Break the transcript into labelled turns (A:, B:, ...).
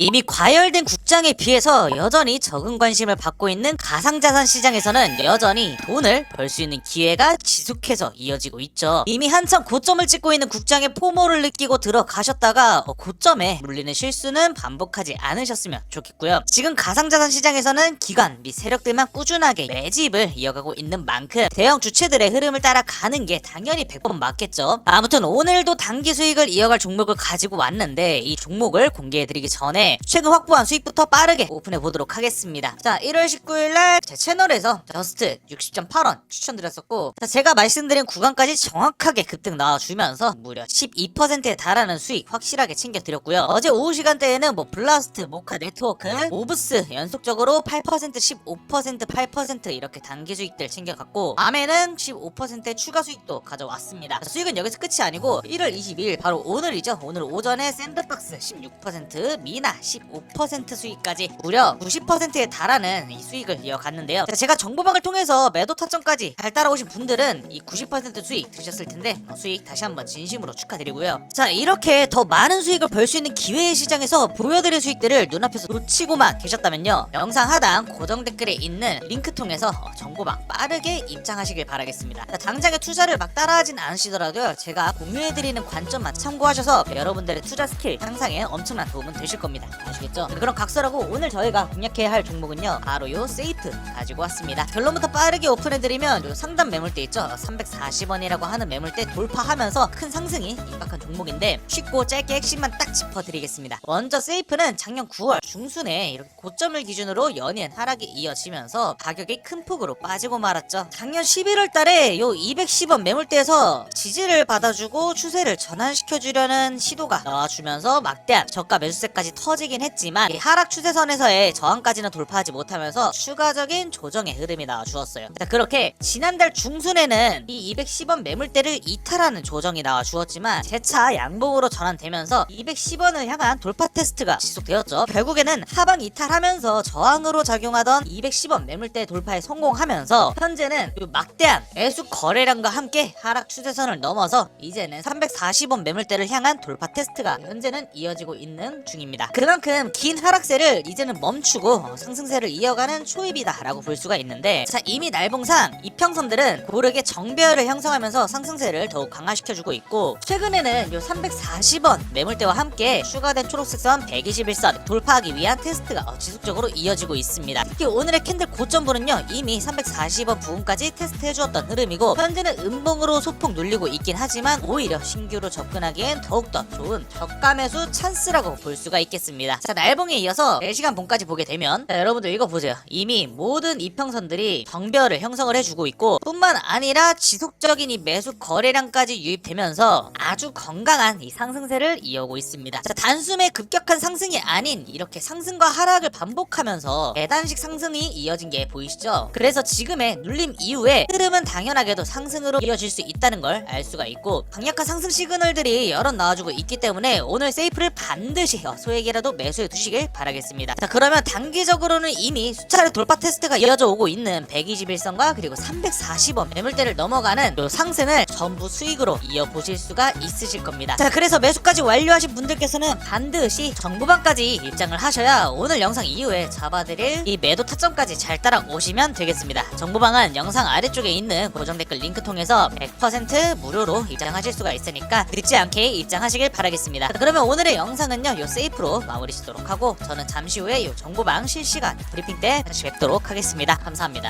A: 이미 과열된 국장에 비해서 여전히 적은 관심을 받고 있는 가상자산 시장에서는 여전히 돈을 벌 수 있는 기회가 지속해서 이어지고 있죠. 이미 한참 고점을 찍고 있는 국장의 포모를 느끼고 들어가셨다가 어, 고점에 물리는 실수는 반복하지 않으셨으면 좋겠고요. 지금 가상자산 시장에서는 기관 및 세력들만 꾸준하게 매집을 이어가고 있는 만큼 대형 주체들의 흐름을 따라 가는 게 당연히 100번 맞겠죠. 아무튼 오늘도 단기 수익을 이어갈 종목을 가지고 왔는데 이 종목을 공개해드리기 전에 최근 확보한 수익부터 빠르게 오픈해 보도록 하겠습니다. 자, 1월 19일 날 제 채널에서 저스트 60.8원 추천드렸었고 자, 제가 말씀드린 구간까지 정확하게 급등 나와주면서 무려 12%에 달하는 수익 확실하게 챙겨드렸고요. 어제 오후 시간대에는 뭐 블라스트, 모카 네트워크, 오브스 연속적으로 8%, 15%, 8% 이렇게 단기 수익들 챙겨갔고 밤에는 15%의 추가 수익도 가져왔습니다. 자, 수익은 여기서 끝이 아니고 1월 22일 바로 오늘이죠. 오늘 오전에 샌드박스 16%, 미나 15% 수익까지 무려 90%에 달하는 이 수익을 이어갔는데요. 자, 제가 정보방을 통해서 매도 타점까지 잘 따라오신 분들은 이 90% 수익 드셨을 텐데 어, 수익 다시 한번 진심으로 축하드리고요. 자 이렇게 더 많은 수익을 벌 수 있는 기회의 시장에서 보여드릴 수익들을 눈앞에서 놓치고만 계셨다면요. 영상 하단 고정 댓글에 있는 링크 통해서 어, 정보방 빠르게 입장하시길 바라겠습니다. 자, 당장에 투자를 막 따라하진 않으시더라도요. 제가 공유해드리는 관점만 참고하셔서 여러분들의 투자 스킬 향상에 엄청난 도움은 되실 겁니다. 아시겠죠? 그럼 각설하고 오늘 저희가 공략해야 할 종목은요. 바로 요 세이프 가지고 왔습니다. 결론부터 빠르게 오픈해드리면 요 상단 매물대 있죠? 340원이라고 하는 매물대 돌파하면서 큰 상승이 입박한 종목인데 쉽고 짧게 핵심만 딱 짚어드리겠습니다. 먼저 세이프는 작년 9월 중순에 이렇게 고점을 기준으로 연이은 하락이 이어지면서 가격이 큰 폭으로 빠지고 말았죠. 작년 11월 달에 요 210원 매물대에서 지지를 받아주고 추세를 전환시켜주려는 시도가 나와주면서 막대한 저가 매수세까지 터지 긴 했지만 이 하락 추세선에서의 저항까지는 돌파하지 못하면서 추가적인 조정의 흐름이 나와주었어요. 자, 그렇게 지난달 중순에는 이 210원 매물대를 이탈하는 조정이 나와주었지만 재차 양봉으로 전환되면서 210원을 향한 돌파 테스트가 지속되었죠. 결국에는 하방 이탈하면서 저항으로 작용하던 210원 매물대 돌파에 성공하면서 현재는 이 막대한 매수 거래량과 함께 하락 추세선을 넘어서 이제는 340원 매물대를 향한 돌파 테스트가 현재는 이어지고 있는 중입니다. 그 만큼 긴 하락세를 이제는 멈추고 어, 상승세를 이어가는 초입이다라고 볼 수가 있는데 자 이미 날봉상 이평선들은 고르게 정배열을 형성하면서 상승세를 더욱 강화시켜주고 있고 최근에는 요 340원 매물대와 함께 추가된 초록색 선 121선 돌파하기 위한 테스트가 어, 지속적으로 이어지고 있습니다. 특히 오늘의 캔들 고점부는요 이미 340원 부근까지 테스트해주었던 흐름이고 현재는 음봉으로 소폭 눌리고 있긴 하지만 오히려 신규로 접근하기엔 더욱더 좋은 저가 매수 찬스라고 볼 수가 있겠습니다. 자 날봉에 이어서 4시간 봉까지 보게 되면 자, 여러분들 이거 보세요. 이미 모든 이평선들이 정배열을 형성을 해주고 있고 뿐만 아니라 지속적인 이 매수 거래량까지 유입되면서 아주 건강한 이 상승세를 이어오고 있습니다. 자 단숨에 급격한 상승이 아닌 이렇게 상승과 하락을 반복하면서 계단식 상승이 이어진 게 보이시죠? 그래서 지금의 눌림 이후에 흐름은 당연하게도 상승으로 이어질 수 있다는 걸 알 수가 있고 강력한 상승 시그널들이 여러 나와주고 있기 때문에 오늘 세이프를 반드시 어, 소액이라 도 매수해 두시길 바라겠습니다. 자 그러면 단기적으로는 이미 수차례 돌파 테스트가 이어져 오고 있는 121선과 그리고 340원 매물대를 넘어가는 요 상승을 전부 수익으로 이어보실 수가 있으실 겁니다. 자 그래서 매수까지 완료하신 분들께서는 반드시 정보방까지 입장을 하셔야 오늘 영상 이후에 잡아드릴 이 매도 타점까지 잘 따라오시면 되겠습니다. 정보방은 영상 아래쪽에 있는 고정 댓글 링크 통해서 100% 무료로 입장하실 수가 있으니까 늦지 않게 입장하시길 바라겠습니다. 자, 그러면 오늘의 영상은요 요 세이프로 마무리 짓도록 하고 저는 잠시 후에 요 정보방 실시간 브리핑 때 다시 뵙도록 하겠습니다. 감사합니다.